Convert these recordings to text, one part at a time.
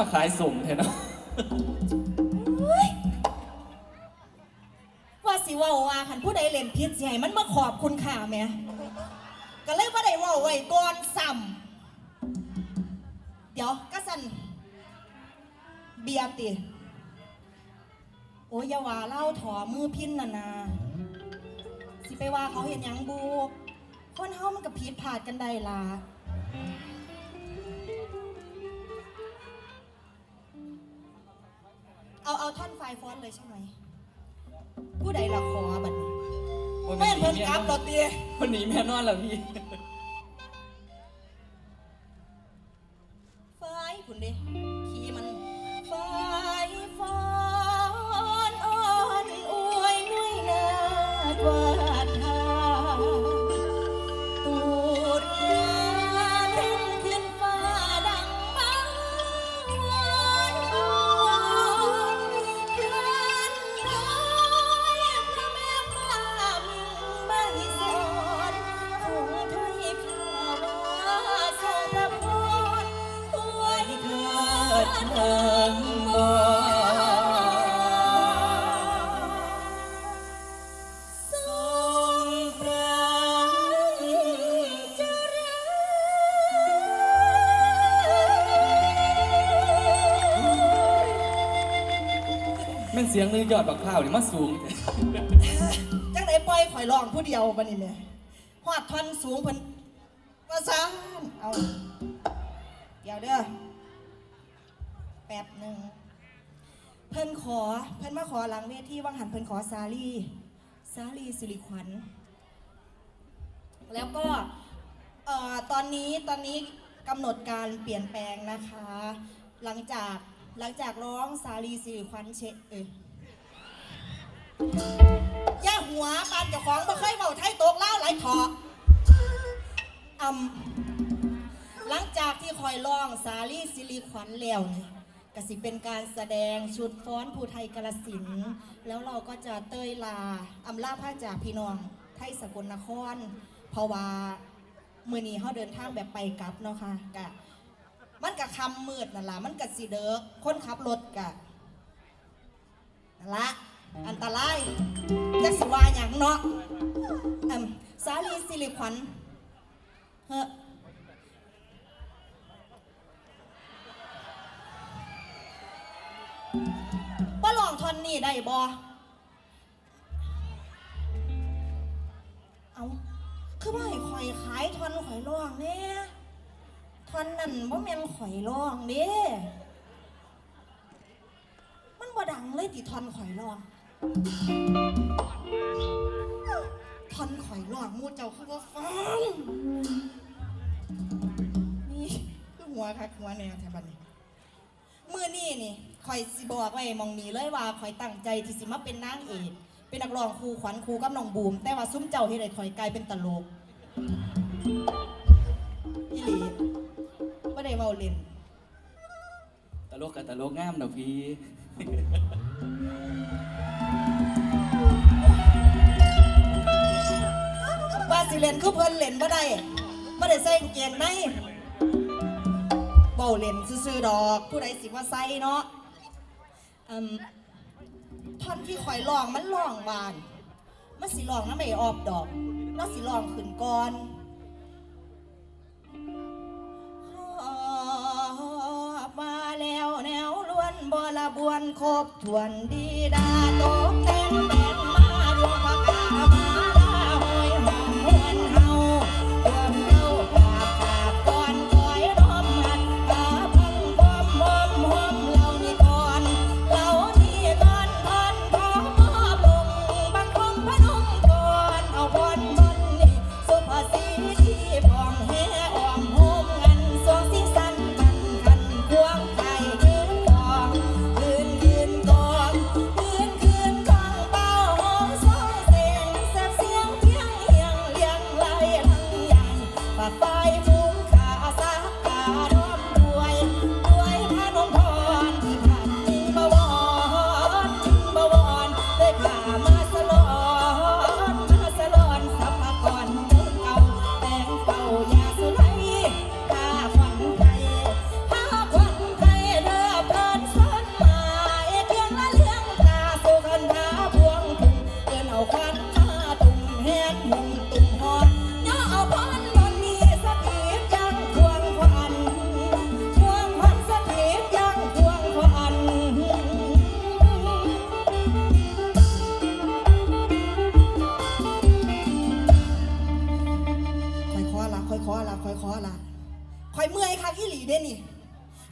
โอ้ยมาขายส่งแทนเนาะว่าสิเว่าว่าคันผู้ใดเล่นพิษสิให้มันมาขอบคุณค่าแหม่ก็เลยว่าได้เว่าไว้ก่อนซ้ำเดี๋ยวก็สันเบียร์ติ โอ้ยอยาว่าเล่าถอมือพินน่ะนะสิไปว่าเขาเห็นหยังบูคนเฮามันก็ผิดพลาดกันได้ล่ะ เอาเอาท่อนไฟฟ้อนเลยใช่ไหม ผู้ใดละขอบัดนี้แม่นเพิ่นกลับรถเตีย วันนี้แม่นอนแล้วพี่ ญแม่นเสียงเลยยอดบักพร้าวนี่มาสูง จังไหนปล่อยข่อยร้องผู้เดียวบัดนี้แหม่ฮอดท่อนสูงเพิ่นว่าซ่นเอาเดี๋ยวเด้อแป๊บหนึ่งเพิ่นขอเพิ่นมาขอหลังเวทีว่างหันเพิ่นขอซาลีซาลีสิริขวัญ แล้วก็เอ่อตอนนี้ตอนนี้กำหนดการเปลี่ยนแปลงนะคะ หลังจาก หลังจากร้องซาลีสิริขวัญเชเอยย่าหัวปานเจ้าของบ่เคยเบาไทยตกเล่าไหลเถาะอำหลังจากที่คอยร้องสาลีสิริขวัญแล้วนี่ก็สิเป็นการแสดงชุดฟ้อนภูไทยกาลสิน แล้วเราก็จะเตยลาอำลาพระจากพี่น้องไทยสกลนคร เพราะว่ามือนี้เขาเดินทางแบบไปกลับเนาะค่ะกะ มันกะคำมืดนั่นละมันกะสิเด้อคนขับรถกะนั่นละอันตรายจักสิว่าอย่างเนาะอืมสาลีสิริขวัญเฮ้อว่าลองทอนนี่ได้บอเอาคือว่าให้ข่อยขายทอนข่อยร้องเนี่ย ทอนนั่นบ่แม่นข่อยร้องเด้มันบ่ดังเลยติทอนข่อยร้องทอนข่อยร้องหมูเจ้าคือว่าฟังนี่คือหัวคักหัวแนวแถวบัดนี้มื่อนี้นี่คอยสิบอกไว้หมองนี้เลยว่าคอยตั้งใจที่สิมาเป็นนางเอกเป็นนักร้องครูขวัญครูกับน้องบูม แต่ว่าซุ้มเจ้าเฮ็ดให้คอยกลายเป็นตลก เว้าเล่น ตลกกับตลกงามเนาะพี่ ว่าสิเล่นคือเพิ่นเล่นบ่ได้บ่ได้ใส่กางเกงในเว้าเล่นซื่อๆดอก ผู้ใดสิว่าใส่เนาะอืมท่อนที่คอยร้องมันร้องบาน มันสิร้องนำไม่ออกดอกแล้วสิร้องขึ้นก่อน แล้วแนวล้วนบละบวนครบถวนดีดาตกแต่งแบน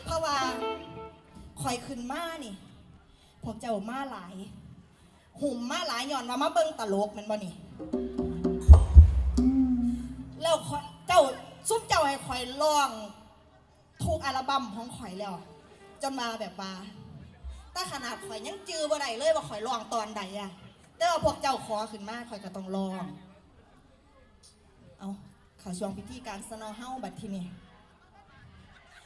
เพราะว่าคอยขึ้นมานี่ พวกเจ้ามาหลาย หุ่มมาหลายหย่อนว่ามาเบิ่งตลกแมันบ่นี่แล้วข้อยเจ้าซุปเจ้าให้ข่อยร้อง ทุกอัลบั้มของข่อยแล้ว จนมาแบบว่าแต่ขนาดข่อยยังจือบ่ได้เลยว่าข่อยร้องตอนใดอะแต่ว่าพวกเจ้าขอขึ้นมาข่อยก็ต้องรอง เอาเข่าวช่วงพิธีการสนอเฮ้าบัดทีนี้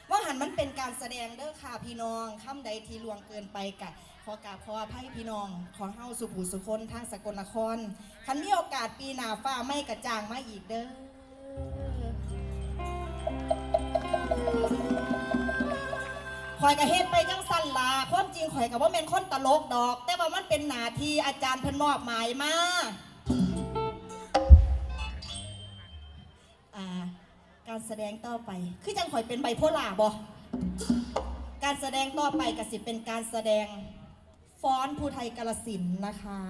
ว่าหันมันเป็นการแสดงเด้อค่ะพี่น้องคำใดที่ลวงเกินไปกะขอกราบขออภัยพี่น้อง ขอเฮ้าสุภูสุคนทางสกลนครคันมีโอกาสปีหน้าฟ้าไม่กระจ่างมาอีกเด้อข่อยกะเฮ็ดไปจังสั้นลาความจริงข่อยกับว่าเป็นคนตลกดอก แต่ว่ามันเป็นหนาทีอาจารย์เพิ่นมอบหมายมาอ่า การแสดงต่อไป คือจังข่อยเป็นไบโพล่าบ่การแสดงต่อไปก็สิเป็นการแสดงฟ้อนภูไทยกาลสินนะคะ